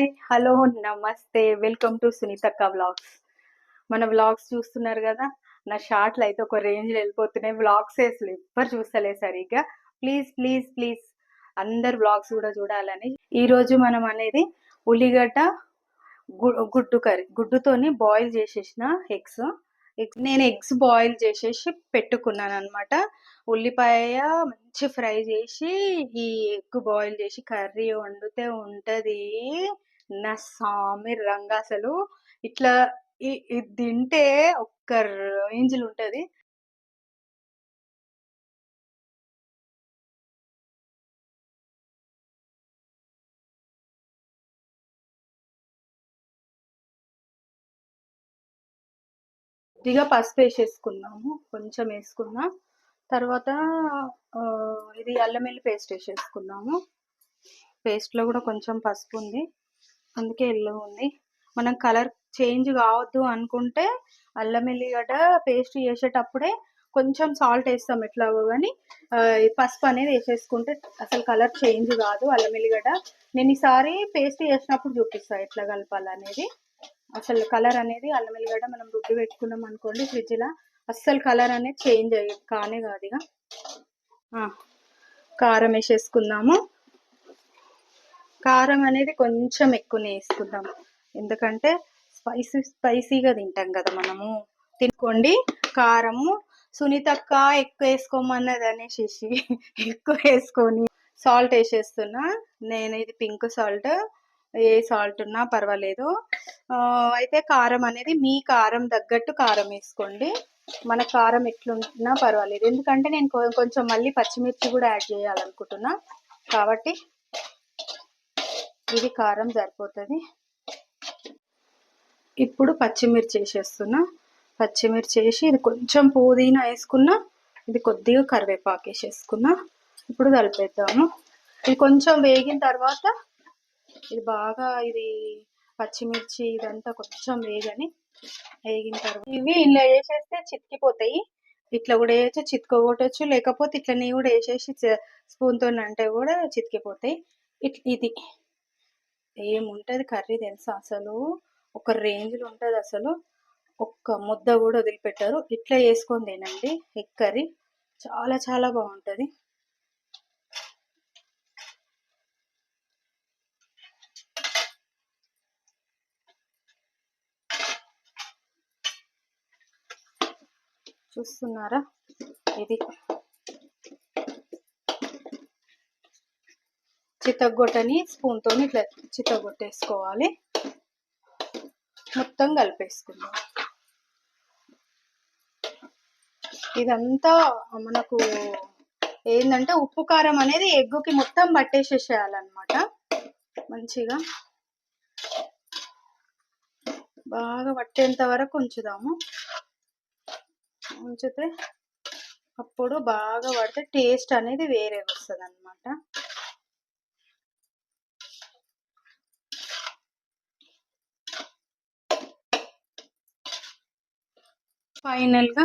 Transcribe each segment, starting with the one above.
Hi hello నమస్తే welcome to సునీతక్క vlogs. మన వ్లాగ్స్ చూస్తున్నారు కదా నా షార్ట్లు అయితే ఒక రేంజ్లో వెళ్ళిపోతున్నాయి. వ్లాగ్స్ అసలు ఎవ్వరు చూస్తలే సరిగ్గా. ప్లీజ్ ప్లీజ్ ప్లీజ్ అందరు వ్లాగ్స్ కూడా చూడాలని. ఈరోజు మనం అనేది ఉల్లిగడ్డ గుడ్డు కర్రీ గుడ్డుతోని బాయిల్ చేసేసిన ఎగ్స్. నేను ఎగ్స్ బాయిల్ చేసేసి పెట్టుకున్నాను అనమాట ఉల్లిపాయ మంచి ఫ్రై చేసి ఈ ఎగ్ బాయిల్ చేసి కర్రీ వండితే ఉంటుంది. నా స్వామి రంగా అసలు. ఇట్లా ఇ- ఇది తింటే ఒక్క రేంజ్లు ఉంటది. కొద్దిగా పసుపు వేసేసుకున్నాము కొంచెం వేసుకున్నా. తర్వాత ఇది అల్లం వెల్లి పేస్ట్ వేసేసుకున్నాము పేస్ట్లో కూడా కొంచెం పసుపు ఉంది అందుకే ఎల్లో ఉంది. మనం కలర్ చేంజ్ కావద్దు అనుకుంటే అల్లం ఎల్లిగడ్డ పేస్ట్ చేసేటప్పుడే కొంచెం సాల్ట్ వేస్తాం ఎట్లాగో కానీ పసుపు అనేది వేసేసుకుంటే అసలు కలర్ చేంజ్ కాదు అల్లం ఎల్లిగడ్డ. నేను ఈసారి పేస్ట్ చేసినప్పుడు చూపిస్తాను ఎట్లా కలపాలనేది. అసలు కలర్ అనేది అల్లం ఎల్లిగడ్డ మనం రుబ్బి పెట్టుకున్నాం అనుకోండి ఫ్రిడ్జ్లో అస్సలు కలర్ అనేది చేంజ్ అయ్యి కానే కాదు ఇక కారం వేసేసుకుందాము. కారం అనేది కొంచెం ఎక్కువనే వేసుకుందాం ఎందుకంటే స్పైసీ స్పైసీగా తింటాం కదా మనము. తినుకోండి కారము సునీతక్క ఎక్కువ వేసుకోమన్నది అనేసి ఎక్కువ వేసుకొని సాల్ట్ వేసేస్తున్నా. నేను ఇది పింక్ సాల్ట్ ఏ సాల్ట్ ఉన్నా పర్వాలేదు. అయితే కారం అనేది మీ కారం తగ్గట్టు కారం వేసుకోండి. మన కారం ఎట్లుంటున్నా పర్వాలేదు. ఎందుకంటే నేను కొంచెం మళ్ళీ పచ్చిమిర్చి కూడా యాడ్ చేయాలనుకుంటున్నా. కాబట్టి ఇది కారం సరిపోతుంది. ఇప్పుడు పచ్చిమిర్చి వేసేస్తున్నా. పచ్చిమిర్చి వేసి ఇది కొంచెం పుదీనా వేసుకున్నా ఇది కొద్దిగా కరివేపాకు వేసేసుకున్నా. ఇప్పుడు కలిపేద్దాము. ఇది కొంచెం వేగిన తర్వాత ఇది బాగా ఇది పచ్చిమిర్చి ఇదంతా కొంచెం వేగని వేగిన తర్వాత ఇవి ఇలా వేసేస్తే చితికిపోతాయి. ఇట్లా కూడా వేయచ్చు చితకొట్టచ్చు లేకపోతే ఇట్లా నీ కూడా వేసేసి స్పూన్తో అంటే కూడా చితికిపోతాయి. ఇట్ ఇది ఏముంటది కర్రీ తెలుసా అసలు? ఒక రేంజ్లో ఉంటుంది అసలు. ఒక్క ముద్ద కూడా వదిలిపెట్టారు. ఇట్లా వేసుకొని తినండి. ఎగ్ కర్రీ చాలా చాలా బాగుంటుంది. చూస్తున్నారా? ఇది చిత్తగొట్టని స్పూన్తో ఇట్లా చిత్తగొట్టేసుకోవాలి మొత్తం కలిపేసుకుందాం. ఇదంతా మనకు ఏంటంటే ఉప్పు కారం అనేది ఎగ్గుకి మొత్తం పట్టేసేసేయాలన్నమాట. మంచిగా బాగా పట్టేంత వరకు ఉంచుదాము. ఉంచితే అప్పుడు బాగా పడితే టేస్ట్ అనేది వేరే వస్తుంది అనమాట ఫైనల్గా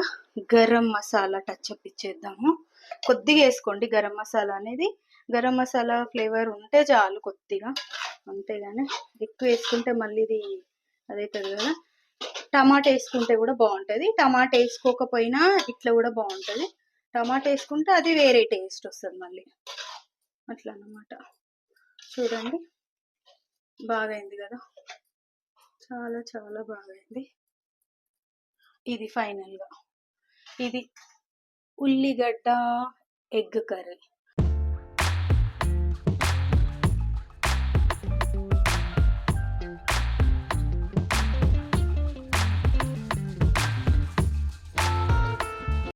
గరం మసాలా టచ్అప్ ఇచ్చేద్దాము. కొద్దిగా వేసుకోండి. గరం మసాలా అనేది గరం మసాలా ఫ్లేవర్ ఉంటే చాలు కొద్దిగా. అంతేగాని ఎక్కువ వేసుకుంటే మళ్ళీ ఇది అదవుతుంది కదా. టమాటా వేసుకుంటే కూడా బాగుంటుంది. టమాటా వేసుకోకపోయినా ఇట్లా కూడా బాగుంటుంది. టమాటా వేసుకుంటే అది వేరే టేస్ట్ వస్తుంది మళ్ళీ. అట్లా అన్నమాట. చూడండి. బాగైంది కదా. చాలా చాలా బాగైంది. ఇది ఫైనల్గా. ఇది ఉల్లిగడ్డ ఎగ్ కర్రీ.